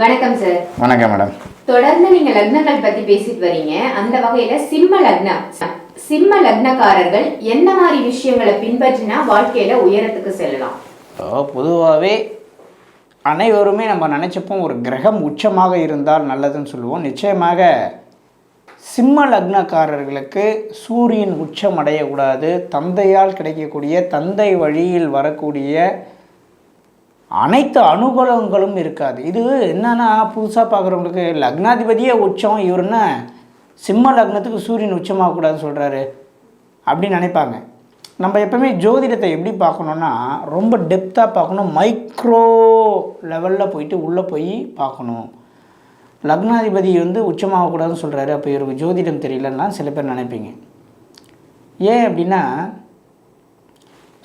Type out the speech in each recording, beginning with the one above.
வணக்கம் சார் வணக்கம் மேடம் தொடர்ந்து நீங்க லக்னங்கள் பத்தி பேசிட்டு வரீங்க. அந்த வகையில சிம்ம லக்னம் சிம்ம லக்னக்காரர்கள் என்ன மாதிரி விஷயங்களை பின்பற்றினா வாழ்க்கையில உயரத்துக்கு செல்லலாம்? பொதுவாகவே அனைவருமே நம்ம நினச்சப்போம் ஒரு கிரகம் உச்சமாக இருந்தால் நல்லதுன்னு சொல்லுவோம். நிச்சயமாக சிம்ம லக்னக்காரர்களுக்கு சூரியன் உச்சம் அடையக்கூடாது. தந்தையால் கிடைக்கக்கூடிய தந்தை வழியில் வரக்கூடிய அனைத்து அனுகூலங்களும் இருக்காது. இது என்னன்னா புதுசாக பார்க்குறவங்களுக்கு லக்னாதிபதியே உச்சம் இவருன்னா சிம்ம லக்னத்துக்கு சூரியன் உச்சமாகக்கூடாதுன்னு சொல்கிறாரு அப்படின்னு நினைப்பாங்க. நம்ம எப்போவுமே ஜோதிடத்தை எப்படி பார்க்கணுன்னா ரொம்ப டெப்த்தாக பார்க்கணும் மைக்ரோ லெவலில் போயிட்டு உள்ளே போய் பார்க்கணும். லக்னாதிபதி வந்து உச்சமாகக்கூடாதுன்னு சொல்கிறாரு அப்போ இவருக்கு ஜோதிடம் தெரியலன்னா சில பேர் நினைப்பீங்க. ஏன் அப்படின்னா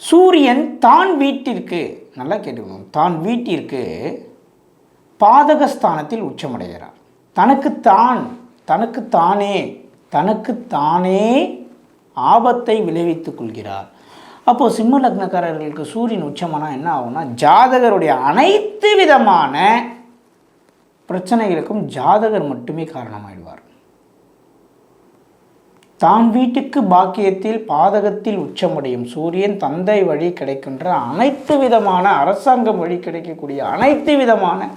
சூரியன் தான் வீட்டிற்கு நல்லா கேட்டுக்கணும். தான் வீட்டிற்கு பாதகஸ்தானத்தில் உச்சமடைகிறார். தனக்கு தான் தனக்கு தானே தனக்கு தானே ஆபத்தை விளைவித்துக் கொள்கிறார். அப்போது சிம்ம லக்னக்காரர்களுக்கு சூரியன் உச்சமானா என்ன ஆகும்னா ஜாதகருடைய அனைத்து விதமான பிரச்சனைகளுக்கும் ஜாதகர் மட்டுமே காரணமாயிடுவார். தான் வீட்டுக்கு பாக்கியத்தில் பாதகத்தில் உச்சமடையும் சூரியன் தந்தை வழி கிடைக்கின்ற அனைத்து விதமான அரசாங்கம் வழி கிடைக்கக்கூடிய அனைத்து விதமான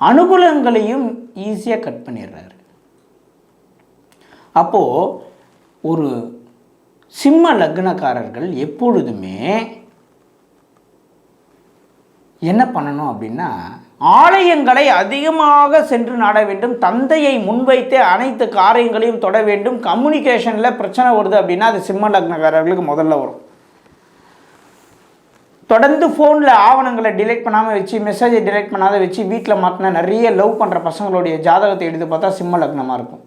அனுகூலங்களையும் ஈஸியாக கட் பண்ணிடுறாரு. அப்போது ஒரு சிம்ம லக்னக்காரர்கள் எப்பொழுதுமே என்ன பண்ணணும் அப்படின்னா ஆலயங்களை அதிகமாக சென்று நாட வேண்டும் தந்தையை முன்வைத்தே அனைத்து காரியங்களையும் தொட வேண்டும். கம்யூனிகேஷனில் பிரச்சனை வருது அப்படின்னா அது சிம்ம லக்னக்காரர்களுக்கு முதல்ல வரும். தொடர்ந்து ஃபோனில் ஆவணங்களை டிலீட் பண்ணாமல் வச்சு மெசேஜை டிலீட் பண்ணாத வச்சு வீட்டில் மாட்டின நிறைய லவ் பண்ணுற பசங்களுடைய ஜாதகத்தை எடுத்து பார்த்தா சிம்ம லக்னமாக இருக்கும்.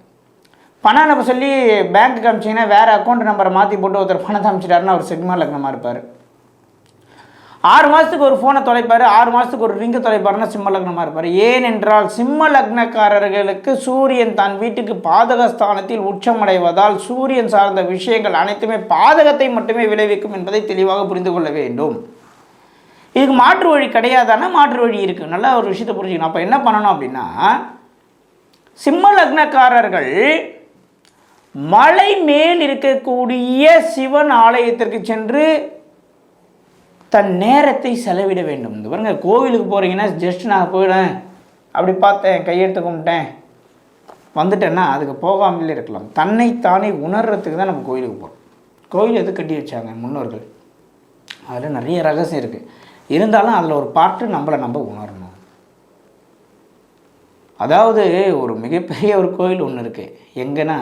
பணம் அனுப்ப சொல்லி பேங்க்குக்கு காமிச்சிங்கன்னா வேறு அக்கௌண்ட் நம்பரை மாற்றி போட்டு ஒருத்தர் பணத்தை அமிச்சிட்டாருன்னா அவர் சிம்ம லக்னமாக இருப்பார். ஆறு மாதத்துக்கு ஒரு ஃபோனை தொலைப்பார் ஆறு மாதத்துக்கு ஒரு ரிங்கு தொலைப்பாருன்னா சிம்ம லக்னமாக இருப்பார். ஏனென்றால் சிம்ம லக்னக்காரர்களுக்கு சூரியன் தன் வீட்டுக்கு பாதக ஸ்தானத்தில் உச்சமடைவதால் சூரியன் சார்ந்த விஷயங்கள் அனைத்துமே பாதகத்தை மட்டுமே விளைவிக்கும் என்பதை தெளிவாக புரிந்து கொள்ள வேண்டும். இதுக்கு மாற்று வழி கிடையாதானா மாற்று வழி இருக்குது நல்லா ஒரு விஷயத்தை புரிஞ்சுக்கணும். அப்போ என்ன பண்ணணும் அப்படின்னா சிம்ம லக்னக்காரர்கள் மலை மேல் இருக்கக்கூடிய சிவன் ஆலயத்திற்கு சென்று தன் நேரத்தை செலவிட வேண்டும். இந்த பாருங்கள் கோவிலுக்கு போகிறீங்கன்னா ஜஸ்ட் நான் போயிடேன் அப்படி பார்த்தேன் கையெடுத்து கும்பிட்டேன். வந்துட்டேன்னா அதுக்கு போகாமலே இருக்கலாம். தன்னைத்தானே உணர்றதுக்கு தான் நம்ம கோயிலுக்கு போகிறோம் கோயில் எது கட்டி வச்சாங்க முன்னோர்கள்? அதில் நிறைய ரகசியம் இருக்குது இருந்தாலும் அதில் ஒரு பாட்டு நம்மளை நம்ம உணரணும். அதாவது ஒரு மிகப்பெரிய ஒரு கோயில் ஒன்று இருக்குது எங்கன்னா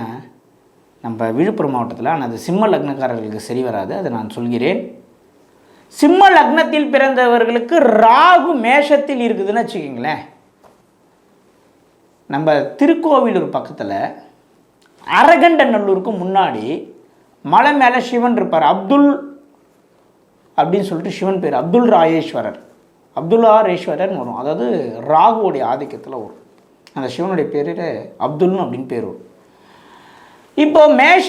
நம்ம விழுப்புரம் மாவட்டத்தில் ஆனால் அது சிம்ம லக்னக்காரர்களுக்கு சரி வராது அதை நான் சொல்கிறேன். சிம்ம லக்னத்தில் பிறந்தவர்களுக்கு ராகு மேஷத்தில் இருக்குதுன்னு வச்சுக்கிங்களேன். நம்ம திருக்கோவிலூர் பக்கத்தில் அரகண்டநல்லூருக்கு முன்னாடி மலை மேலே சிவன் இருப்பார். அப்துல் அப்படின்னு சொல்லிட்டு சிவன் பேர் அப்துல் ராயேஸ்வரர். அப்துல்லா ரேஸ்வரர்னு வரும். அதாவது ராகுவோடைய ஆதிக்கத்தில் வரும். அந்த சிவனுடைய பேரில் அப்துல்னு அப்படின்னு பேர் வரும். இப்போது மேஷ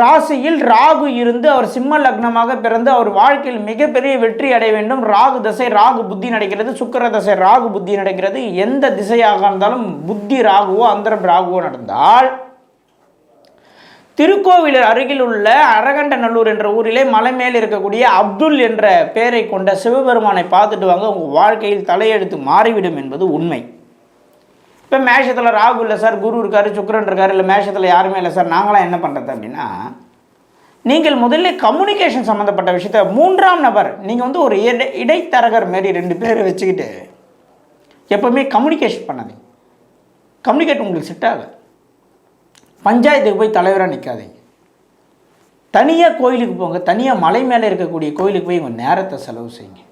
ராசியில் ராகு இருந்து அவர் சிம்ம லக்னமாக பிறந்து அவர் வாழ்க்கையில் மிகப்பெரிய வெற்றி அடைய வேண்டும். ராகு தசை ராகு புத்தி நடக்கிறது. சுக்கர தசை ராகு புத்தி நடக்கிறது. எந்த திசையாக இருந்தாலும் புத்தி ராகுவோ அந்தரம் ராகுவோ நடந்தால் திருக்கோவில் அருகில் உள்ள அரகண்டநல்லூர் என்ற ஊரிலே மலை மேல் இருக்கக்கூடிய அப்துல் என்ற பெயரை கொண்ட சிவபெருமானை பார்த்துட்டு வாங்க. உங்கள் வாழ்க்கையில் தலையெழுத்து மாறிவிடும் என்பது உண்மை. இப்போ மேஷத்தில் ராகு இல்லை சார் குரு இருக்கார் சுக்கரன் இருக்கார் இல்லை மேஷத்தில் யாருமே இல்லை சார் நாங்களாம் என்ன பண்ணுறது அப்படின்னா நீங்கள் முதல்ல கம்யூனிகேஷன் சம்மந்தப்பட்ட விஷயத்த மூன்றாம் நபர் நீங்கள் வந்து ஒரு இடை இடைத்தரகர் மாரி ரெண்டு பேரை வச்சுக்கிட்டு எப்போவுமே கம்யூனிகேஷன் பண்ணாதீங்க. கம்யூனிகேட் உங்களுக்கு செட் ஆகாது. பஞ்சாயத்துக்கு போய் தலைவராக நிற்காதீங்க தனியாக கோயிலுக்கு போங்க தனியாக மலை மேலே இருக்கக்கூடிய கோயிலுக்கு போய் உங்கள் நேரத்தை செலவு செய்யுங்க.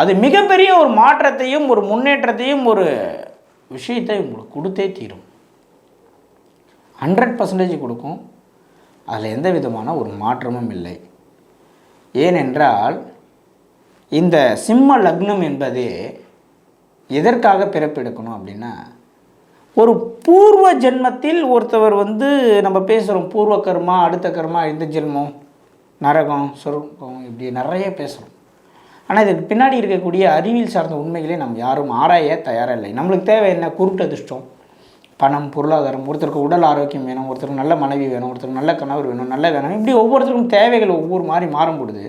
அது மிகப்பெரிய ஒரு மாற்றத்தையும் ஒரு முன்னேற்றத்தையும் ஒரு விஷயத்தை உங்களுக்கு கொடுத்தே தீரும். ஹண்ட்ரட் பர்சன்டேஜ் கொடுக்கும். அதில் எந்த விதமான ஒரு மாற்றமும் இல்லை. ஏனென்றால் இந்த சிம்ம லக்னம் என்பது எதற்காக பிறப்பெடுக்கணும் அப்படின்னா ஒரு பூர்வ ஜென்மத்தில் ஒருத்தவர் வந்து நம்ம பேசுகிறோம் பூர்வ கர்மா அடுத்த கர்மா இந்த ஜென்மம் நரகம் சொர்க்கம் இப்படி நிறைய பேசுகிறோம். ஆனால் இதுக்கு பின்னாடி இருக்கக்கூடிய அறிவியல் சார்ந்த உண்மைகளை நம்ம யாரும் ஆராய தயாராக இல்லை நம்மளுக்கு தேவை என்ன? குருட்டு அதிர்ஷ்டம். பணம் பொருளாதாரம் ஒருத்தருக்கு உடல் ஆரோக்கியம் வேணும் ஒருத்தருக்கு நல்ல மனைவி வேணும் ஒருத்தருக்கு நல்ல கணவர் வேணும் நல்ல வேணும். இப்படி ஒவ்வொருத்தருக்கும் தேவைகள் ஒவ்வொரு மாதிரி மாறும்பொழுது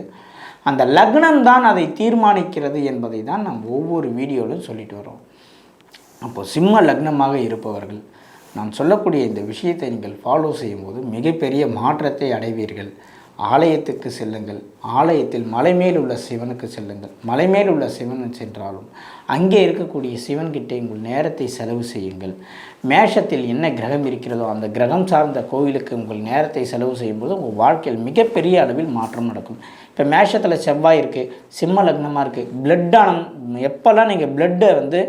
அந்த லக்னம் தான் அதை தீர்மானிக்கிறது என்பதை தான் நாம் ஒவ்வொரு வீடியோவிலும் சொல்லிட்டு வரோம் அப்போது சிம்ம லக்னமாக இருப்பவர்கள் நான் சொல்லக்கூடிய இந்த விஷயத்தை நீங்கள் ஃபாலோ செய்யும்போது மிகப்பெரிய மாற்றத்தை அடைவீர்கள். ஆலயத்துக்கு செல்லுங்கள். ஆலயத்தில் மலைமேல் உள்ள சிவனுக்கு செல்லுங்கள். மலைமேல் உள்ள சிவன் சென்றாலும் அங்கே இருக்கக்கூடிய சிவன்கிட்டே உங்கள் நேரத்தை செலவு செய்யுங்கள். மேஷத்தில் என்ன கிரகம் இருக்கிறதோ அந்த கிரகம் சார்ந்த கோவிலுக்கு உங்கள் நேரத்தை செலவு செய்யும்போது உங்கள் வாழ்க்கையில் மிகப்பெரிய அளவில் மாற்றம் நடக்கும். இப்போ மேஷத்தில் செவ்வாய் இருக்குது சிம்ம லக்னமாக இருக்குது பிளட் தானம் எப்போல்லாம் நீங்கள் பிளட்டை வந்து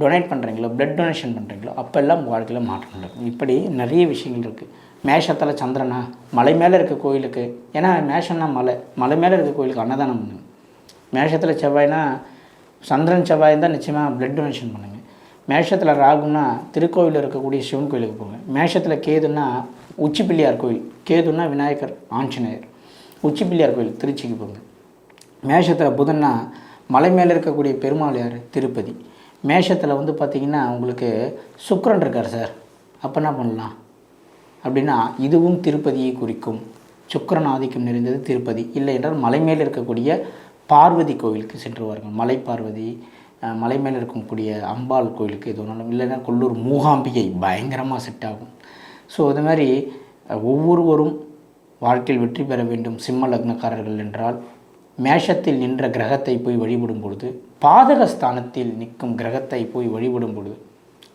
டொனேட் பண்ணுறீங்களோ பிளட் டொனேஷன் பண்ணுறீங்களோ அப்போல்லாம் உங்கள் வாழ்க்கையில் மாற்றம் நடக்கும். இப்படி நிறைய விஷயங்கள் இருக்குது மேஷத்தில் சந்திரனா? மலை மேலே இருக்க கோயிலுக்கு. ஏன்னா மேஷம்னா மலை. மலை மேலே இருக்க கோயிலுக்கு அன்னதானம் பண்ணுங்க. மேஷத்தில் செவ்வாய்னா சந்திரன் செவ்வாய் தான் நிச்சயமாக பிளட் டொனேஷன் பண்ணுங்கள் மேஷத்தில் ராகுனா திருக்கோயிலில் இருக்கக்கூடிய சிவன் கோயிலுக்கு போங்க. மேஷத்தில் கேதுன்னா உச்சி பிள்ளையார் கோயில். கேதுன்னா விநாயகர் ஆஞ்சநேயர். உச்சி பிள்ளையார் கோயில் திருச்சிக்கு போங்க. மேஷத்தில் புதன்னா மலை மேலே இருக்கக்கூடிய பெருமாள் யார்? திருப்பதி. மேஷத்தில் வந்து பார்த்திங்கன்னா உங்களுக்கு சுக்கரன் இருக்கார் சார். அப்போ என்ன பண்ணலாம்? அப்படின்னா இதுவும் திருப்பதியை குறிக்கும். சுக்கிரன் ஆதிக்கம் நிறைந்தது திருப்பதி. இல்லை என்றால் மலை மேல் இருக்கக்கூடிய பார்வதி கோவிலுக்கு சென்று வாருங்கள். மலை பார்வதி மலை மேல் இருக்கக்கூடிய அம்பாள் கோயிலுக்கு எது ஒன்றும் இல்லைன்னா கொல்லூர் மூகாம்பிகை பயங்கரமாக செட் ஆகும். ஸோ அது மாதிரி ஒவ்வொருவரும் வாழ்க்கையில் வெற்றி பெற வேண்டும் சிம்ம லக்னக்காரர்கள் என்றால் மேஷத்தில் நின்ற கிரகத்தை போய் வழிபடும் பொழுது பாதக ஸ்தானத்தில் நிற்கும் கிரகத்தை போய் வழிபடும் பொழுது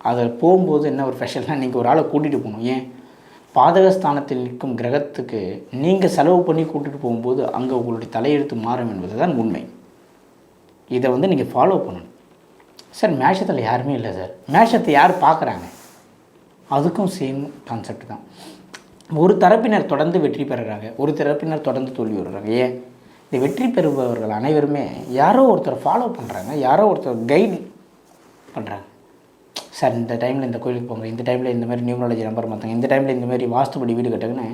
அதில் போகும்போது என்ன ஒரு ஸ்பெஷல்னால் நீங்கள் ஒரு ஆளை கூட்டிகிட்டு போகணும். ஏன்? பாதகஸ்தானத்தில் நிற்கும் கிரகத்துக்கு நீங்கள் செலவு பண்ணி கூட்டிகிட்டு போகும்போது அங்கே உங்களுடைய தலையெழுத்து மாறும் என்பது தான் உண்மை. இதை வந்து நீங்கள் ஃபாலோ பண்ணணும். சார் மேஷத்தில் யாருமே இல்லை சார் மேஷத்தை யார் பார்க்குறாங்க? அதுக்கும் சேம் கான்செப்ட் தான். ஒரு தரப்பினர் தொடர்ந்து வெற்றி பெறுறாங்க. ஒரு தரப்பினர் தொடர்ந்து தோல்வி வருறாங்க. ஏன்? இந்த வெற்றி பெறுபவர்கள் அனைவருமே யாரோ ஒருத்தர் ஃபாலோ பண்ணுறாங்க யாரோ ஒருத்தர் கைட் பண்ணுறாங்க சார் இந்த டைமில் இந்த கோயிலுக்கு போங்க. இந்த டைமில் இந்த மாதிரி நியூமராலஜி நம்பர் மாற்றுங்க இந்த டைமில் இந்த மாதிரி வாஸ்துபடி வீடு கட்டுங்கன்னு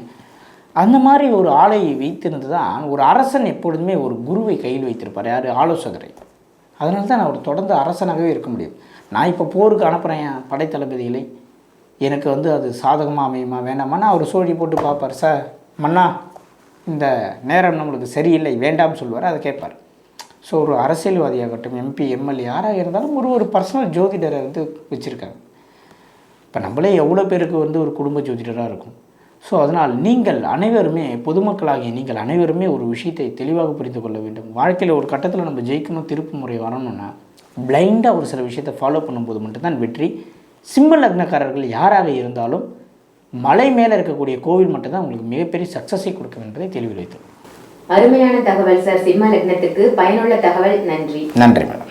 அந்த மாதிரி ஒரு ஆலை வைத்திருந்து தான் ஒரு அரசன் எப்பொழுதுமே ஒரு குருவை கையில் வைத்திருப்பார். யார்? ஆலோசகரை. அதனால தான் நான் அவர் தொடர்ந்து அரசனாகவே இருக்க முடியும். நான் இப்போ போருக்கு அனுப்புகிறேன் என் படைத்தளபதிகளை எனக்கு வந்து அது சாதகமாக அமையுமா வேண்டாமான்னு அவர் சோழி போட்டு பார்ப்பார். சார் மன்னா இந்த நேரம் நம்மளுக்கு சரியில்லை வேண்டாம்னு சொல்லுவார் அதை கேட்பார். ஸோ ஒரு அரசியல்வாதியாகட்டும் எம்பி எம்எல்ஏ யாராக இருந்தாலும் ஒரு ஒரு பர்சனல் ஜோதிடரை வந்து வச்சுருக்காங்க. இப்போ நம்மளே எவ்வளோ பேருக்கு வந்து ஒரு குடும்ப ஜோதிடராக இருக்கும். ஸோ அதனால் நீங்கள் அனைவருமே பொதுமக்களாகிய நீங்கள் அனைவருமே ஒரு விஷயத்தை தெளிவாக புரிந்து கொள்ள வேண்டும். வாழ்க்கையில் ஒரு கட்டத்தில் நம்ம ஜெயிக்கணும் திருப்பு முறை வரணும்னா பிளைண்டாக ஒரு சில விஷயத்தை ஃபாலோ பண்ணும்போது மட்டும்தான் வெற்றி. சிம்ம லக்னக்காரர்கள் யாராக இருந்தாலும் மலை மேலே இருக்கக்கூடிய கோவில் மட்டும்தான் உங்களுக்கு மிகப்பெரிய சக்ஸஸை கொடுக்கும் என்பதை தெளிவில் வைத்தோம் அருமையான தகவல் சார் சிம்ம லக்னத்துக்கு பயனுள்ள தகவல் நன்றி. நன்றி மேடம்.